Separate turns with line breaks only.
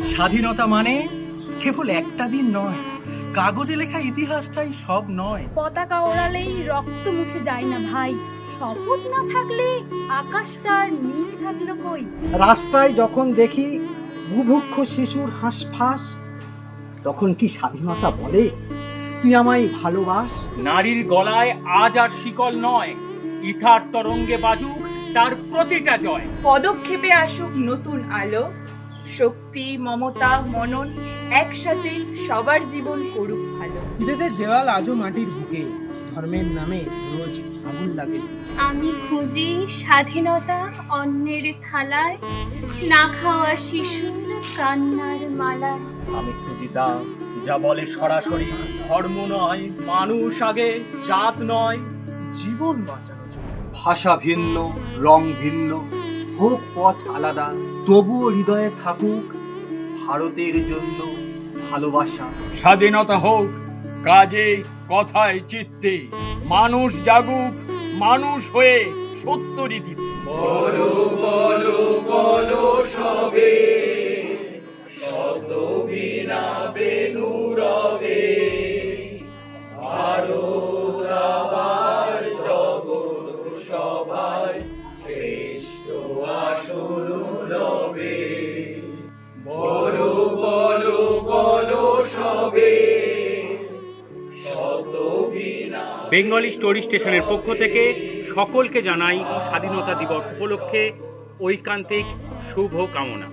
স্বাধীনতা মানে কেবল একটা দিন নয়। কাগজে লেখা ইতিহাসটাই সব নয়।
পতাকা ওড়ালেই রক্ত মুছে যায় না ভাই। শপথ না থাকলে আকাশটার নীল থাকল কই?
রাস্তায় যখন দেখি বুভুক্ষ শিশুর হাঁসফাঁস তখন কি স্বাধীনতা বলে? তুই আমায় ভালোবাস?
নারীর গলায় আজ আর শিকল নয়। ইথার তরঙ্গে বাজুক তার প্রতিটা জয়।
পদক্ষেপে আসুক নতুন আলো। শক্তি মমতা মনন একসাথে সবার জীবন করুক ভালো।
বিভেদের দেওয়াল আজও মাটির বুকে। ধর্মের নামে রোজ আগুন লাগে
আমি খুঁজি স্বাধীনতা অন্যের থালায়। না খাওয়া শিশুর কান্নার মালায়।
আমি খুঁজি তা যা বলে সরাসরি ধর্ম নয় মানুষ আগে জাত নয় জীবন বাঁচানো
ভাষা ভিন্ন রং ভিন্ন হোক পথ আলাদা তবুও হৃদয়ে থাকুক ভারতের জন্য ভালোবাসা।
স্বাধীনতা হোক কাজে কথায় চিত্তে মানুষ জাগুক মানুষ হয়ে সত্য রীতিতে বেঙ্গলি স্টোরি স্টেশনের পক্ষ থেকে সকলকে জানাই স্বাধীনতা দিবস উপলক্ষে ঐকান্তিক শুভ কামনা